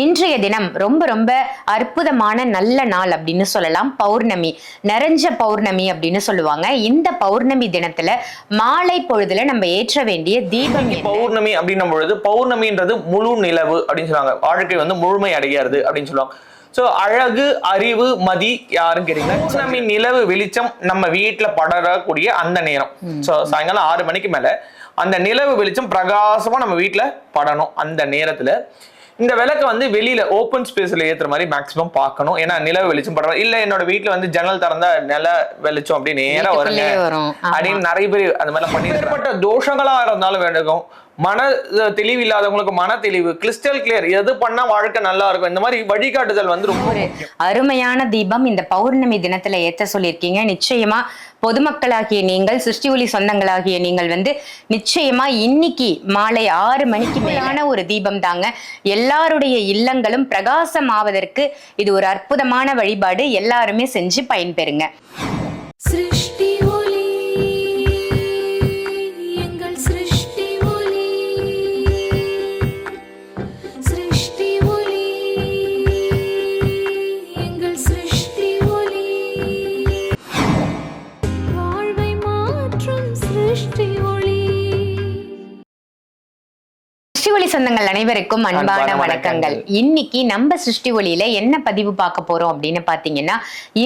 இன்றைய தினம் ரொம்ப ரொம்ப அற்புதமான நல்ல நாள் அப்படின்னு சொல்லலாம். பௌர்ணமி நிறைஞ்ச பௌர்ணமி அப்படின்னு சொல்லுவாங்க. இந்த பௌர்ணமி தினத்துல மாலை பொழுதுல நம்ம ஏற்ற வேண்டிய தீபம்? பௌர்ணமி அப்படின்னும் பொழுது பௌர்ணமின்றது முழு நிலவு அப்படின்னு சொல்லுவாங்க. வாழ்க்கை வந்து முழுமை அடைகிறது அப்படின்னு சொல்லுவாங்க. சோ அழகு அறிவு மதி யாருன்னு கேட்டீங்கன்னா பௌர்ணமி நிலவு வெளிச்சம் நம்ம வீட்டுல படரக்கூடிய அந்த நேரம். சோ சாயங்காலம் ஆறு மணிக்கு மேல அந்த நிலவு வெளிச்சம் பிரகாசமா நம்ம வீட்டுல படணும் அந்த நேரத்துல. இந்த விளக்க வந்து வெளியில ஓப்பன் ஸ்பேஸ்ல ஏத்துற மாதிரி மேக்ஸிமம் பார்க்கணும். ஏன்னா நிலவு வெளிச்சம் படுற இல்ல என்னோட வீட்டுல வந்து ஜன்னல் திறந்தா நில வெளிச்சம் அப்படி நேரா வருங்க. அப்படின்னு நிறைய பேர் அந்த மாதிரி பண்ணி ஏற்பட்ட தோஷங்களா இருந்தாலும் வேண்டுக்கும் மன தெளிவு இல்லாதவங்களுக்கு மன தெளிவு கிறிஸ்டல் கிளியர் எது பண்ணா வாழ்க்கை நல்லா இருக்கும்? இந்த மாதிரி வழிகாட்டுதல் வந்து ரொம்ப அருமையான தீபம் இந்த பௌர்ணமி தினத்துல ஏத்த சொல்லியிருக்கீங்க. நிச்சயமா பொதுமக்களாகிய நீங்கள் சிருஷ்டி ஒளி சொந்தங்களாகிய நீங்கள் வந்து நிச்சயமா இன்னைக்கு மாலை ஆறு மணிக்கு மேலான ஒரு தீபம் தாங்க. எல்லாருடைய இல்லங்களும் பிரகாசமாவதற்கு இது ஒரு அற்புதமான வழிபாடு. எல்லாருமே செஞ்சு பயன்பெறுங்க. சிருஷ்டி அனைவருக்கும் அன்பான வணக்கங்கள். இன்னைக்கு நம்ம சிருஷ்டி ஒளியில என்ன பதிவு பார்க்க போறோம் அப்படின்னு பாத்தீங்கன்னா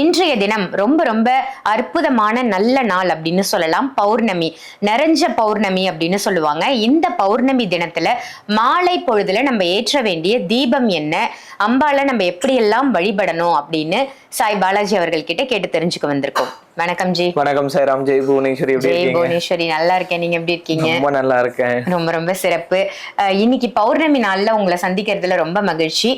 இன்றைய தினம் ரொம்ப ரொம்ப அற்புதமான நல்ல நாள் அப்படின்னு சொல்லலாம். பௌர்ணமி நிறைஞ்ச பௌர்ணமி அப்படின்னு சொல்லுவாங்க. இந்த பௌர்ணமி தினத்துல மாலை பொழுதுல நம்ம ஏற்ற வேண்டிய தீபம் என்ன அம்பால நம்ம எப்படியெல்லாம் வழிபடணும் அப்படின்னு சாய் பாலாஜி அவர்கள் கிட்ட கேட்டு தெரிஞ்சுக்க வந்திருக்கோம். வணக்கம் ஜி. வணக்கம் சாய்ராம் ஜெய் புவனேஸ்வரி ஜெய் புவனேஸ்வரி நல்லா இருக்கேன். நீங்க எப்படி இருக்கீங்க? ரொம்ப நல்லா இருக்கேன். ரொம்ப ரொம்ப சிறப்பு. இன்னைக்கு பௌர்ணமி நாள்ல உங்களை சந்திக்கிறதுல ரொம்ப மகிழ்ச்சி.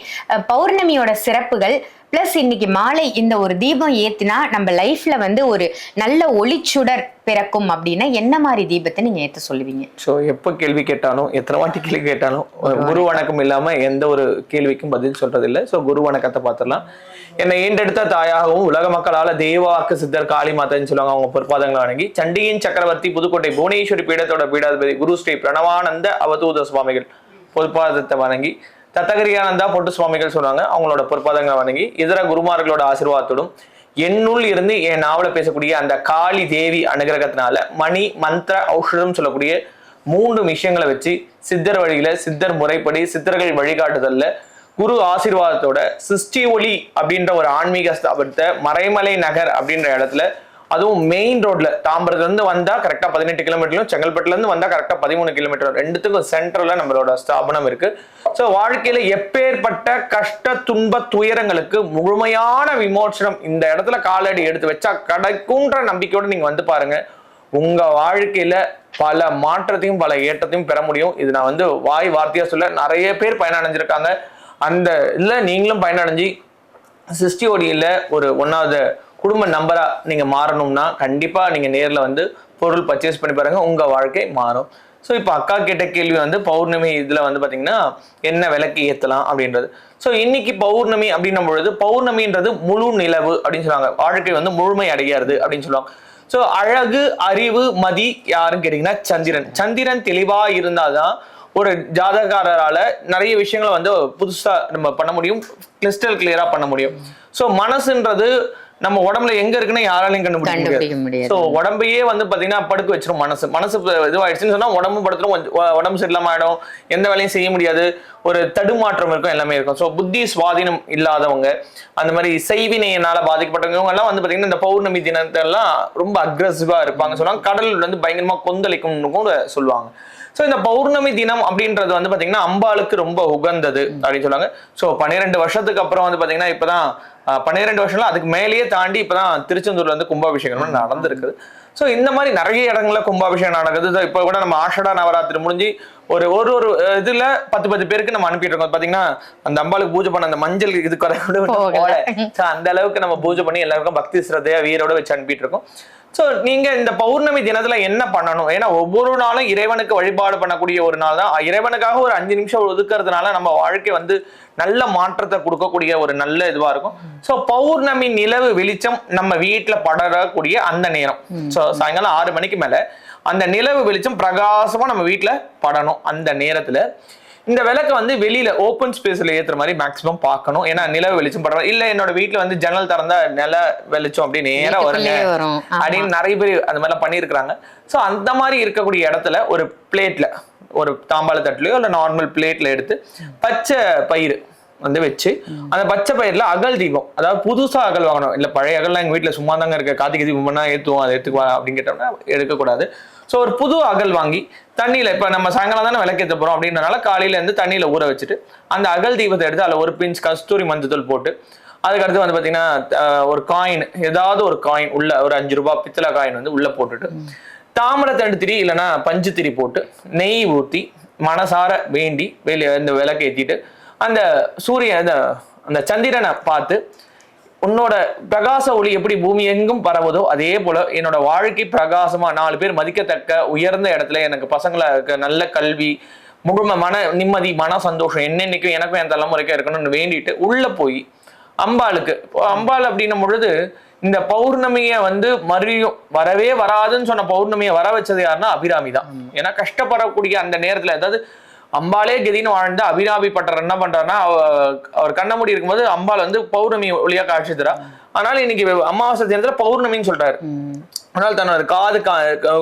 பௌர்ணமியோட சிறப்புகள் பிளஸ் இன்னைக்கு மாலை இந்த ஒரு தீபம் ஏத்தினா நம்ம லைஃப்ல வந்து ஒரு நல்ல ஒளிச்சுடர் பிறக்கும் அப்படின்னா என்ன மாதிரி தீபத்தை நீங்க ஏத்த சொல்லுவீங்க? ஸோ எப்போ கேள்வி கேட்டாலும் எத்தனை வாட்டி கேள்வி கேட்டாலும் குரு வணக்கம். இல்லாம எந்த ஒரு கேள்விக்கும் பதில் சொல்றது இல்லை ஸோ குரு வணக்கத்தை பார்த்துடலாம். என்னை ஈண்டெடுத்த தாயாகவும் உலக மக்களால தேவாக்கு சித்தர் காளி மாதான்னு சொல்லுவாங்க அவங்க பொற்பாதங்களை வணங்கி சண்டியின் சக்கரவர்த்தி புதுக்கோட்டை புவனேஸ்வரி பீடத்தோட பீடாதிபதி குரு ஸ்ரீ பிரணவானந்த அவதூத சுவாமிகள். பொற்பாதத்தை வணங்கி தத்தகிரியானந்தா பொட்டு சுவாமிகள் சொல்லுவாங்க அவங்களோட பொற்பாதங்களை வணங்கி இதர குருமார்களோட ஆசீர்வாதத்தோடும் என்னுள் இருந்து என் நாவல பேசக்கூடிய அந்த காளி தேவி அனுகிரகத்தினால மணி மந்திர ஔஷதம் சொல்லக்கூடிய மூன்று விஷயங்களை வச்சு சித்தர் வழியில சித்தர் முறைப்படி சித்தர்கள் வழிகாட்டுதல்ல குரு ஆசீர்வாதத்தோட சிருஷ்டி ஒளி அப்படின்ற ஒரு ஆன்மீக ஸ்தாபனத்தை மறைமலை நகர் அப்படின்ற இடத்துல அதுவும் மெயின் ரோட்ல தாம்பரத்துல இருந்து வந்தா கரெக்டா பதினெட்டு கிலோமீட்டரும் செங்கல்பட்டுல இருந்து வந்தா கரெக்டா பதிமூணு கிலோமீட்டர் ரெண்டுத்துக்கும் சென்டரில் நம்மளோட ஸ்தாபனம் இருக்கு. ஸோ வாழ்க்கையில எப்பேற்பட்ட கஷ்ட துன்ப துயரங்களுக்கு முழுமையான விமோசனம் இந்த இடத்துல காலடி எடுத்து வச்சா கிடைக்கும்ன்ற நம்பிக்கையோட நீங்க வந்து பாருங்க. உங்க வாழ்க்கையில பல மாற்றத்தையும் பல ஏற்றத்தையும் பெற முடியும். இது நான் வந்து வாய் வார்த்தையா சொல்ல நிறைய பேர் பயனடைஞ்சிருக்காங்க. அந்த இதில் நீங்களும் பயனடைஞ்சு சிஸ்டி ஒடியில் ஒரு ஒன்றாவது குடும்ப நம்பராக நீங்கள் மாறணும்னா கண்டிப்பாக நீங்கள் நேரில் வந்து பொருள் பர்ச்சேஸ் பண்ணி பாருங்கள் உங்கள் வாழ்க்கை மாறும். ஸோ இப்போ அக்கா கேட்ட கேள்வி வந்து பௌர்ணமி இதில் வந்து பார்த்திங்கன்னா என்ன விளக்கு ஏற்றலாம் அப்படின்றது. ஸோ இன்னைக்கு பௌர்ணமி அப்படின்னும் பொழுது பௌர்ணமின்றது முழு நிலவு அப்படின்னு சொல்லுவாங்க. வாழ்க்கை வந்து முழுமை அடையாது அப்படின்னு சொல்லுவாங்க. ஸோ அழகு அறிவு மதி யாருன்னு கேட்டிங்கன்னா சந்திரன். சந்திரன் தெளிவாக இருந்தால் தான் ஒரு ஜாதகாரரால நிறைய விஷயங்களை வந்து புதுசா நம்ம பண்ண முடியும். கிறிஸ்டல் கிளியரா பண்ண முடியும். ஸோ மனசுன்றது நம்ம உடம்புல எங்க இருக்குன்னு யாராலையும் கண்டுபிடிக்க முடியாது. ஸோ உடம்பையே வந்து பாத்தீங்கன்னா படுக்க வச்சிரும் மனசு. மனசு இதுவாயிடுச்சுன்னு சொன்னா உடம்பு படுத்துரும் உடம்பு சரியில்லாம ஆயிடும். எந்த வேலையும் செய்ய முடியாது. ஒரு தடுமாற்றம் இருக்கும் எல்லாமே இருக்கும். ஸோ புத்தி சுவாதீனம் இல்லாதவங்க அந்த மாதிரி செய்வினையினால பாதிக்கப்பட்டவங்க எல்லாம் வந்து பாத்தீங்கன்னா இந்த பௌர்ணமி தினத்தெல்லாம் ரொம்ப அக்ரஸிவா இருப்பாங்க சொல்லுவாங்க கடல் வந்து பயங்கரமா கொந்தளிக்கும்னு கூட சொல்லுவாங்க. ஸோ இந்த பௌர்ணமி தினம் அப்படின்றது வந்து பாத்தீங்கன்னா அம்பாளுக்கு ரொம்ப உகந்தது அப்படின்னு சொல்லுவாங்க. ஸோ பன்னிரெண்டு வருஷத்துக்கு அப்புறம் வந்து பாத்தீங்கன்னா இப்பதான் பன்னிரெண்டு வருஷம்ல அதுக்கு மேலேயே தாண்டி இப்பதான் திருச்செந்தூர்ல வந்து கும்பாபிஷேகம் நடந்திருக்குது. ஸோ இந்த மாதிரி நிறைய இடங்கள்ல கும்பாபிஷேகம் நடக்குது. இப்போ கூட நம்ம ஆஷடா நவராத்திரி முடிஞ்சு ஒரு ஒரு ஒரு இதுல பத்து பத்து பேருக்கு நம்ம அனுப்பிட்டு இருக்கோம். பாத்தீங்கன்னா அந்த அம்பாளுக்கு பூஜை பண்ண அந்த மஞ்சள் இது கூட அந்த அளவுக்கு நம்ம பூஜை பண்ணி எல்லாருக்கும் பக்தி சிரத்தையா வீரோட வச்சு அனுப்பிட்டு இருக்கோம். ஸோ நீங்கள் இந்த பௌர்ணமி தினத்தில் என்ன பண்ணணும்? ஏன்னா ஒவ்வொரு நாளும் இறைவனுக்கு வழிபாடு பண்ணக்கூடிய ஒரு நாள் தான். இறைவனுக்காக ஒரு அஞ்சு நிமிஷம் ஒதுக்குறதுனால நம்ம வாழ்க்கை வந்து நல்ல மாற்றத்தை கொடுக்கக்கூடிய ஒரு நல்ல இதுவாக இருக்கும். ஸோ பௌர்ணமி நிலவு வெளிச்சம் நம்ம வீட்டில் படரக்கூடிய அந்த நேரம். ஸோ சாயங்காலம் ஆறு மணிக்கு மேலே அந்த நிலவு வெளிச்சம் பிரகாசமாக நம்ம வீட்டில் படணும் அந்த நேரத்தில். இந்த விளக்க வந்து வெளியில ஓப்பன் ஸ்பேஸ்ல ஏத்துற மாதிரி மேக்ஸிமம் பார்க்கணும். ஏன்னா நிலவு வெளிச்சம் படுற இல்ல என்னோட வீட்ல வந்து ஜன்னல் திறந்தா நில வெளிச்சம் அப்படி நேரா வருங்க. அப்படின்னு நிறைய பேர் அந்த மாதிரிலாம் பண்ணியிருக்கிறாங்க. ஸோ அந்த மாதிரி இருக்கக்கூடிய இடத்துல ஒரு பிளேட்ல ஒரு தாம்பாள தட்டுலயோ இல்லை நார்மல் பிளேட்ல எடுத்து பச்சை பயிறு வந்து வச்சு அந்த பச்சை பயிர்ல அகல் தீபம். அதாவது புதுசா அகல் வாங்கணும். இல்ல பழைய அகல்லாம் எங்க வீட்டுல சும்மா தாங்க இருக்க. கார்த்திகை தீபம் பண்ணா ஏத்துவோம் அதை எடுத்துக்குவா அப்படின்னு கேட்டோம்னா எடுக்கக்கூடாது. ஸோ ஒரு புது அகல் வாங்கி தண்ணியில இப்ப நம்ம சாயங்காலம் தானே விளக்கேற்ற போறோம் அப்படின்றனால காலையில இருந்து தண்ணியில ஊற வச்சுட்டு அந்த அகல் தீபத்தை எடுத்து அதுல ஒரு பிஞ்ச் கஸ்தூரி மஞ்சத்தூள் போட்டு அதுக்கடுத்து வந்து பாத்தீங்கன்னா அஹ், ஒரு காயின் ஏதாவது ஒரு காயின் உள்ள ஒரு அஞ்சு ரூபாய் பித்தளை காயின் வந்து உள்ள போட்டுட்டு தாமிரத்தண்டு திரி இல்லைன்னா பஞ்சு திரி போட்டு நெய் ஊற்றி மனசார வேண்டி வெளியே இந்த விளக்கு ஏற்றிட்டு அந்த சூரியன் அந்த அந்த சந்திரனை பார்த்து உன்னோட பிரகாச ஒளி எப்படி பூமி எங்கும் பரவுதோ அதே போல என்னோட வாழ்க்கை பிரகாசமா நாலு பேர் மதிக்கத்தக்க உயர்ந்த இடத்துல எனக்கு பசங்களுக்கு நல்ல கல்வி முழுமை மன நிம்மதி மன சந்தோஷம் என்னென்னைக்கும் எனக்கும் என் தலைமுறைக்கும் இருக்கணும்னு வேண்டிட்டு உள்ள போய் அம்பாளுக்கு அம்பாள் அப்படின்னும் பொழுது இந்த பௌர்ணமியை வந்து மறுபடியும் வரவே வராதுன்னு சொன்ன பௌர்ணமியை வர வச்சது யாருன்னா அபிராமி தான். ஏன்னா கஷ்டப்படக்கூடிய அந்த நேரத்துல அதாவது அம்பாளே கதின்னு வாழ்ந்த அபிராமி பட்டர் என்ன பண்றாருன்னா அவ- அவர் கண்ண மூடி இருக்கும்போது அம்பாள் வந்து பௌர்ணமி ஒளியா காட்சி தரா. அதனால இன்னைக்கு அமாவாசை தினத்துல பௌர்ணமின்னு சொல்றாரு. அதனால தன்னோட காது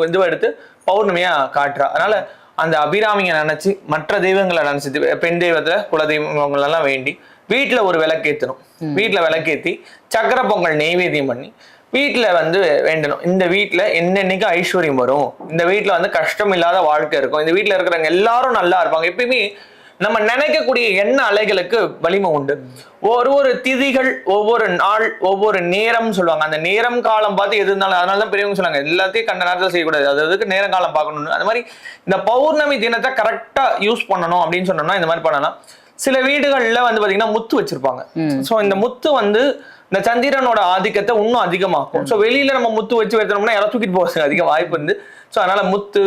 இதுவை எடுத்து பௌர்ணமியா காட்டுறா. அதனால அந்த அபிராமியை நினைச்சு மற்ற தெய்வங்களை நினைச்சு பெண் தெய்வத்துல குல தெய்வங்கள் எல்லாம் வேண்டி வீட்டுல ஒரு விளக்கேத்தணும். வீட்டுல விளக்கேத்தி சக்கரை பொங்கல் நெய்வேத்தியம் பண்ணி வீட்டுல வந்து வேண்டணும். இந்த வீட்டுல என்னென்னைக்கு ஐஸ்வர்யம் வரும்? இந்த வீட்டுல வந்து கஷ்டம் இல்லாத வாழ்க்கை இருக்கும். இந்த வீட்டுல இருக்கிறவங்க எல்லாரும் நல்லா இருப்பாங்க. எப்பயுமே நம்ம நினைக்கக்கூடிய எண்ண அலைகளுக்கு வலிமை உண்டு. ஒரு ஒரு திதிகள் ஒவ்வொரு நாள் ஒவ்வொரு நேரம் சொல்லுவாங்க. அந்த நேரம் காலம் பார்த்து எது இருந்தாலும் அதனால தான் பெரியவங்க சொல்லுவாங்க எல்லாத்தையும் கண்ட நேரத்தில் செய்யக்கூடாது. அது அதுக்கு நேரம் காலம் பார்க்கணும்னு. அந்த மாதிரி இந்த பௌர்ணமி தினத்தை கரெக்டா யூஸ் பண்ணணும் அப்படின்னு சொன்னோம்னா இந்த மாதிரி பண்ணலாம். சில வீடுகள்ல வந்து பாத்தீங்கன்னா முத்து வச்சிருப்பாங்க. சோ இந்த முத்து வந்து இந்த சந்திரனோட ஆதிக்கத்தை இன்னும் அதிகமாக்கும். சோ வெளியில நம்ம முத்து வச்சு வைத்தோம்னா யாரும் தூக்கிட்டு போகிறதுக்கு அதிக வாய்ப்பு இருந்து. சோ அதனால முத்து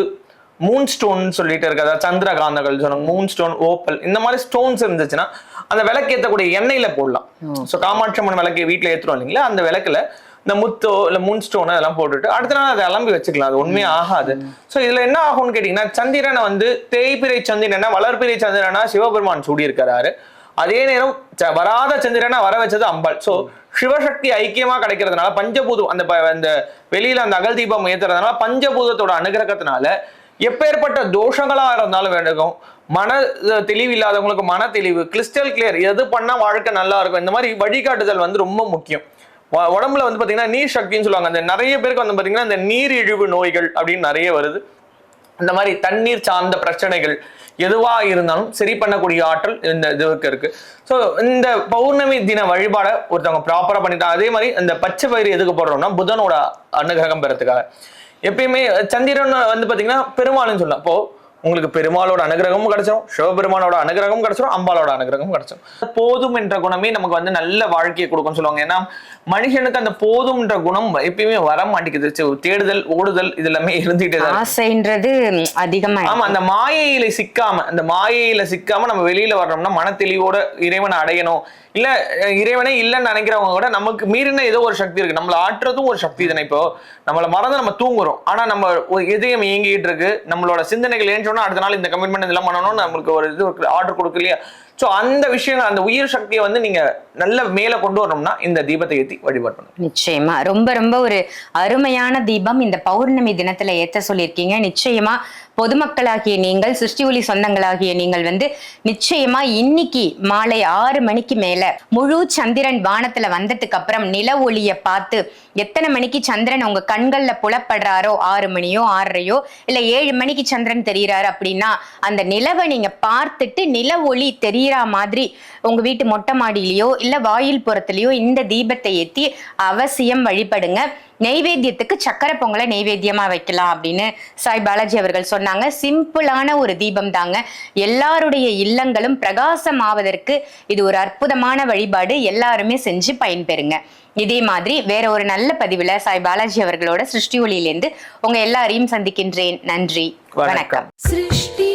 மூன் ஸ்டோன் சொல்லிட்டு இருக்கு. அதாவது சந்திரகாந்தங்கள் சொன்னாங்க. மூன் ஸ்டோன் ஓப்பல் இந்த மாதிரி ஸ்டோன்ஸ் இருந்துச்சுன்னா அந்த விளக்கு ஏற்றக்கூடிய எண்ணெயில போடலாம். ஸோ காமாட்சி அம்மன் விளக்கு வீட்டில் ஏற்றுறோம் இல்லைங்களா? அந்த விளக்குல இந்த முத்தோ இல்லை மூன் ஸ்டோன் அதெல்லாம் போட்டுட்டு அடுத்த நாள் அதை அலம்பி வச்சுக்கலாம். அது உண்மையே ஆகாது. ஸோ இதுல என்ன ஆகும்னு கேட்டிங்கன்னா சந்திரனை வந்து தேய்பிரை சந்திரனா வளர்பிறை சந்திரனா சிவபெருமான் சூடியிருக்கிறாரு. அதே நேரம் வராத சந்திரனை வர வச்சது அம்பாள் ஸோ சிவசக்தி ஐக்கியமா கிடைக்கிறதுனால பஞ்சபூதம் அந்த அந்த வெளியில அந்த அகல் தீபம் ஏத்துறதுனால பஞ்சபூதத்தோட அனுகிரகத்தினால எப்பேற்பட்ட தோஷங்களா இருந்தாலும் வேண்டுகும். மன தெளிவு இல்லாதவங்களுக்கு மன தெளிவு கிறிஸ்டல் கிளியர் எது பண்ணா வாழ்க்கை நல்லா இருக்கும் இந்த மாதிரி வழிகாட்டுதல் வந்து ரொம்ப முக்கியம். உடம்புல வந்து பாத்தீங்கன்னா நீர் சக்தின்னு சொல்லுவாங்க. அந்த நிறைய பேருக்கு வந்து பாத்தீங்கன்னா இந்த நீரிழிவு நோய்கள் அப்படின்னு நிறைய வருது. இந்த மாதிரி தண்ணீர் சார்ந்த பிரச்சனைகள் எதுவா இருந்தாலும் சரி பண்ணக்கூடிய ஆற்றல் இந்த இதுக்கு இருக்கு. ஸோ இந்த பௌர்ணமி தின வழிபாடை ஒருத்தவங்க ப்ராப்பராக பண்ணிட்டாங்க அதே மாதிரி இந்த பச்சை பயிறு எதுக்கு போடுறோம்னா புதனோட அனுகிரகம் பெறத்துக்காக எப்பயுமே சந்திரன் வந்து பார்த்தீங்கன்னா பெருமாள்னு சொல்லலாம் இப்போது உங்களுக்கு பெருமாளோட அனுகிரகமும் கிடைச்சிரும் சிவபெருமானோட அனுகிரகமும் கிடைச்சிரும் அம்பாலோட அனுகிரகமும் கிடைச்சிரும். போதும் என்ற குணமே நமக்கு வந்து நல்ல வாழ்க்கையை கொடுக்கும்னு சொல்லுவாங்க. ஏன்னா மனுஷனுக்கு அந்த போதும்ன்ற குணம் எப்பயுமே வர மாட்டேங்குது. தேடுதல் ஓடுதல் இது எல்லாமே இருந்துகிட்டே தான். ஆசைன்றது அதிகமா ஆமா அந்த மாயையில சிக்காம அந்த மாயையில சிக்காம நம்ம வெளியில வர்றோம்னா மன தெளிவோட இறைவனை அடையணும். இல்ல இறைவனே இல்லைன்னு நினைக்கிறவங்க கூட நமக்கு மீறின ஏதோ ஒரு சக்தி இருக்கு. நம்மள ஆற்றுறதும் ஒரு சக்தி தானே இப்போ. நம்மள மறந்து நம்ம தூங்குறோம். ஆனா நம்ம ஒரு இதயம் இயங்கிட்டு இருக்கு. நம்மளோட சிந்தனைகள் ஏஞ்சோம்னா அடுத்த நாள் இந்த கமிட்மெண்ட் இதெல்லாம் பண்ணணும்னு நம்மளுக்கு ஒரு இது ஆர்டர் கொடுக்கலையா. ஸோ அந்த விஷயங்கள் அந்த உயிர் சக்தியை வந்து நீங்க நல்ல மேல கொண்டு வரணும்னா இந்த தீபத்தை ஏத்தி வழிபாடு பண்ணணும் நிச்சயமா. ரொம்ப ரொம்ப ஒரு அருமையான தீபம் இந்த பௌர்ணமி தினத்துல ஏத்த சொல்லியிருக்கீங்க. நிச்சயமா பொதுமக்களாகிய நீங்கள் சிருஷ்டி ஒளி சொந்தங்களாகிய நீங்கள் வந்து நிச்சயமா இன்னைக்கு மாலை ஆறு மணிக்கு மேல முழு சந்திரன் வானத்துல வந்ததுக்கு அப்புறம் நில ஒளிய பார்த்து எத்தனை மணிக்கு சந்திரன் உங்க கண்கள்ல புலப்படுறாரோ? ஆறு மணியோ ஆறரையோ? இல்ல ஏழு மணிக்கு சந்திரன் தெரியறாரு அப்படின்னா அந்த நிலவை நீங்க பார்த்துட்டு நில ஒளி இந்திரா மாதிரி உங்க வீட்டு மொட்டை மாடியிலயோ இல்ல வாயில் புறத்துலயோ இந்த தீபத்தை ஏத்தி அவசியம் வழிபடுங்க. நெய்வேத்தியத்துக்கு சக்கரை பொங்கலை நெய்வேத்தியமா வைக்கலாம் அப்படின்னு சாய் பாலாஜி அவர்கள் சொன்னாங்க. சிம்பிளான ஒரு தீபம் தாங்க. எல்லாருடைய இல்லங்களும் பிரகாசம் ஆவதற்கு இது ஒரு அற்புதமான வழிபாடு. எல்லாருமே செஞ்சு பயன்பெறுங்க. இதே மாதிரி வேற ஒரு நல்ல பதிவுல சாய் பாலாஜி அவர்களோட சிருஷ்டி ஒளியிலேருந்து உங்க எல்லாரையும் சந்திக்கின்றேன். நன்றி. வணக்கம். சிருஷ்டி